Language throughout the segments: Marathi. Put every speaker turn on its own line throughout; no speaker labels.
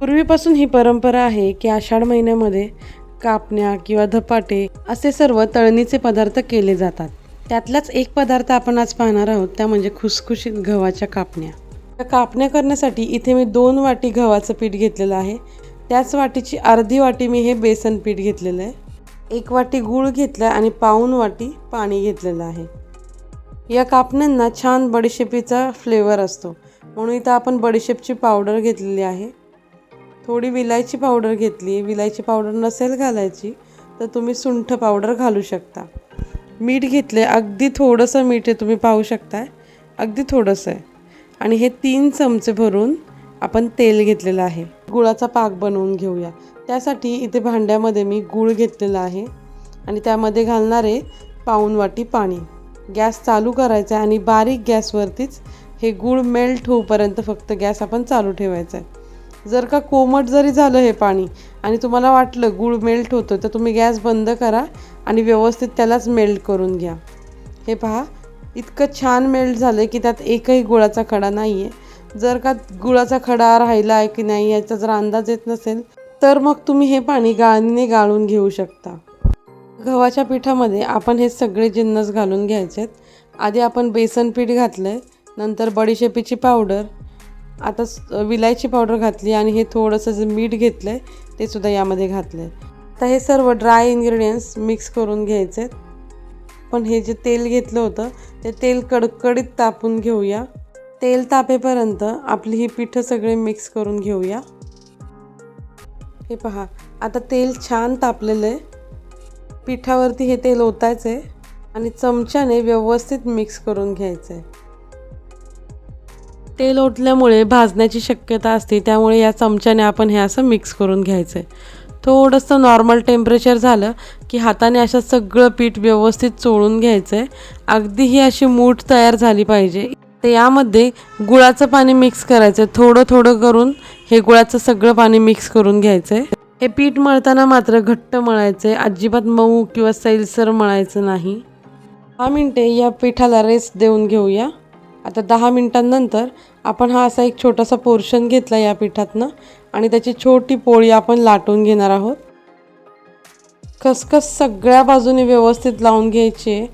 पूर्वीपासून ही परंपरा आहे की आषाढ महिन्यामध्ये कापण्या किंवा धपाटे असे सर्व तळणीचे पदार्थ केले जातात. त्यातलाच एक पदार्थ आपण आज पाहणार आहोत त्या म्हणजे खुसखुशीत गव्हाच्या कापण्या. त्या कापण्या करण्यासाठी इथे मी दोन वाटी गव्हाचं पीठ घेतलेलं आहे. त्याच वाटीची अर्धी वाटी मी हे बेसन पीठ घेतलेलं आहे. एक वाटी गूळ घेतला आणि पाऊन वाटी पाणी घेतलेलं आहे. या कापण्यांना छान बडीशेपीचा फ्लेवर असतो. म्हणून इथं आपण बडीशेपची पावडर घेतलेली आहे. थोडी विलायची पावडर घेतली. विलायची पावडर नसेल घालायची तर तुम्ही सुंठ पावडर घालू शकता. मीठ घेतले अगदी थोडंसं मीठ आहे तुम्ही पाहू शकताय. अगदी थोडंसं आहे. आणि हे तीन चमचे भरून आपण तेल घेतलेलं आहे. गुळाचा पाक बनवून घेऊया. त्यासाठी इथे भांड्यामध्ये मी गूळ घेतलेला आहे. आणि त्यामध्ये घालणारे पाऊन वाटी पाणी. गॅस चालू करायचा आहे आणि बारीक गॅसवरतीच हे गूळ मेल्ट होऊपर्यंत फक्त गॅस आपण चालू ठेवायचा आहे. जर का कोमट जरी झालं हे पाणी आणि तुम्हाला वाटलं गूळ मेल्ट होतं तर तुम्ही गॅस बंद करा आणि व्यवस्थित त्यालाच मेल्ट करून घ्या. हे पहा इतकं छान मेल्ट झालं की त्यात एकही गुळाचा खडा नाही आहे जर का गुळाचा खडा राहिला आहे की नाही याचा जर अंदाज येत नसेल तर मग तुम्ही हे पाणी गाळणीने गाळून घेऊ शकता. गव्हाच्या पिठामध्ये आपण हे सगळे जिन्नस घालून घ्यायचे आहेत आधी आपण बेसन पीठ घातलं आहे नंतर बडीशेपीची पावडर आता विलायची पावडर घातली आणि हे थोडंसं जे मीठ घेतलं आहे ते सुद्धा यामध्ये घातलं आहे आता हे सर्व ड्राय इन्ग्रेडियंट्स मिक्स करून घ्यायचे आहेत. पण हे जे तेल घेतलं होतं ते तेल कडकडीत तापून घेऊया. तेल तापेपर्यंत आपली ही पिठं सगळे मिक्स करून घेऊया. हे पहा आता तेल छान तापलेलं आहे पिठावरती हे तेल ओतायचं आहे आणि चमच्याने व्यवस्थित मिक्स करून घ्यायचं आहे तेल ओतल्यामुळे भाजण्याची शक्यता असते त्यामुळे या चमच्याने आपण हे असं मिक्स करून घ्यायचं आहे थोडंसं नॉर्मल टेम्परेचर झालं की हाताने असं सगळं पीठ व्यवस्थित चोळून घ्यायचं आहे अगदी ही अशी मूठ तयार झाली पाहिजे. तर यामध्ये गुळाचं पाणी मिक्स करायचं आहे थोडं थोडं करून हे गुळाचं सगळं पाणी मिक्स करून घ्यायचं आहे हे पीठ मळताना मात्र घट्ट मळायचं आहे अजिबात मऊ किंवा सैलसर मळायचं नाही. दहा मिनटे या पिठाला रेस्ट देऊन घेऊया. आता दहा मिनटांनंतर आपण हा असा एक छोटासा पोर्शन घेतला या पिठातनं आणि त्याची छोटी पोळी आपण लाटून घेणार आहोत. खसखस सगळ्या बाजूने व्यवस्थित लावून घ्यायची आहे.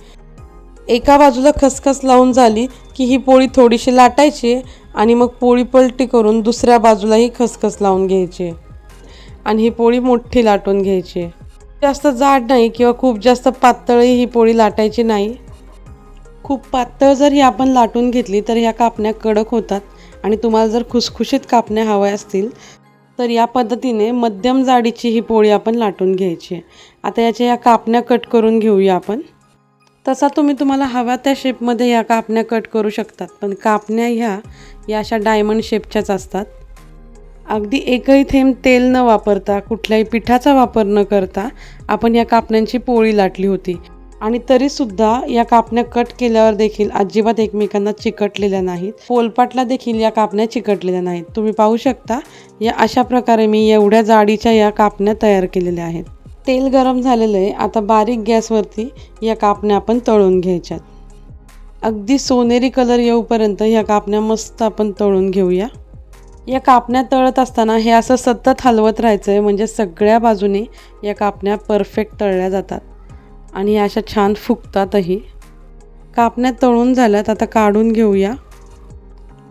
एका बाजूला खसखस लावून झाली की ही पोळी थोडीशी लाटायची आहे आणि मग पोळी पलटी करून दुसऱ्या बाजूलाही खसखस लावून घ्यायची आहे. आणि ही पोळी मोठी लाटून घ्यायची आहे. जास्त जाड नाही किंवा खूप जास्त पातळी ही पोळी लाटायची नाही. खूप पातळ जर ही आपण लाटून घेतली तर ह्या कापण्या कडक होतात आणि तुम्हाला जर खुसखुशीत कापण्या हव्या असतील तर या पद्धतीने मध्यम जाडीची ही पोळी आपण लाटून घ्यायची आहे. आता याच्या या कापण्या कट करून घेऊया आपण. तसा तुम्ही तुम्हाला हव्या त्या शेपमध्ये या कापण्या कट करू शकतात पण कापण्या ह्या या अशा डायमंड शेपच्याच असतात. अगदी एकही थेंब तेल न वापरता कुठल्याही पिठाचा वापर न करता आपण या कापण्यांची पोळी लाटली होती. आणि तरीसुद्धा या कापण्या कट केल्यावर देखील अजिबात एकमेकांना चिकटलेल्या नाहीत. पोलपाटला देखील या कापण्या चिकटलेल्या नाहीत. तुम्ही पाहू शकता या अशा प्रकारे मी एवढ्या जाडीच्या या कापण्या तयार केलेल्या आहेत. तेल गरम झालेलं आहे. आता बारीक गॅसवरती या कापण्या आपण तळून घ्यायच्यात. अगदी सोनेरी कलर येऊपर्यंत ह्या कापण्या मस्त आपण तळून घेऊया. या कापण्या तळत असताना हे असं सतत हलवत राहायचं आहे म्हणजे सगळ्या बाजूने या कापण्या परफेक्ट तळल्या जातात. आणि अशा छान फुगतातही. कापण्या तळून झाल्यात आता काढून घेऊया.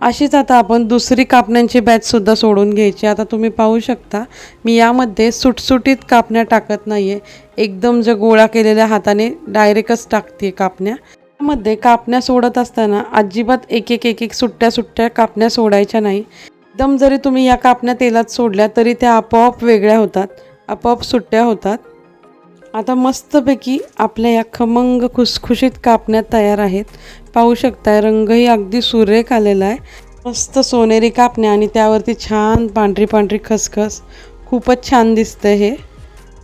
अशीच आता आपण दुसरी कापण्यांची बॅचसुद्धा सोडून घ्यायची. आता तुम्ही पाहू शकता मी यामध्ये सुटसुटीत कापण्या टाकत नाही आहे एकदम जे गोळा केलेल्या हाताने डायरेक्टच टाकते कापण्या. यामध्ये कापण्या सोडत असताना अजिबात एक एक एक एक सुट्ट्या सुट्ट्या कापण्या सोडायच्या नाही. एकदम जरी तुम्ही या कापण्या तेलात सोडल्या तरी त्या आपोआप वेगळ्या होतात आपोआप सुट्ट्या होतात. आता मस्तपैकी आपल्या या खमंग खुसखुशीत कापण्या तयार आहेत. पाहू शकताय रंगही अगदी सुरेख आलेला आहे. मस्त सोनेरी कापण्या आणि त्यावरती छान पांढरी पांढरी खसखस. खूपच छान दिसतं हे.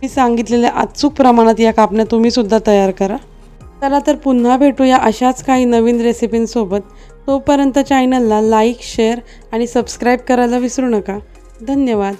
मी सांगितलेल्या अचूक प्रमाणात या कापण्या तुम्हीसुद्धा तयार करा. चला तर पुन्हा भेटूया अशाच काही नवीन रेसिपींसोबत. तोपर्यंत चॅनलला लाईक शेअर आणि सबस्क्राईब करायला विसरू नका. धन्यवाद.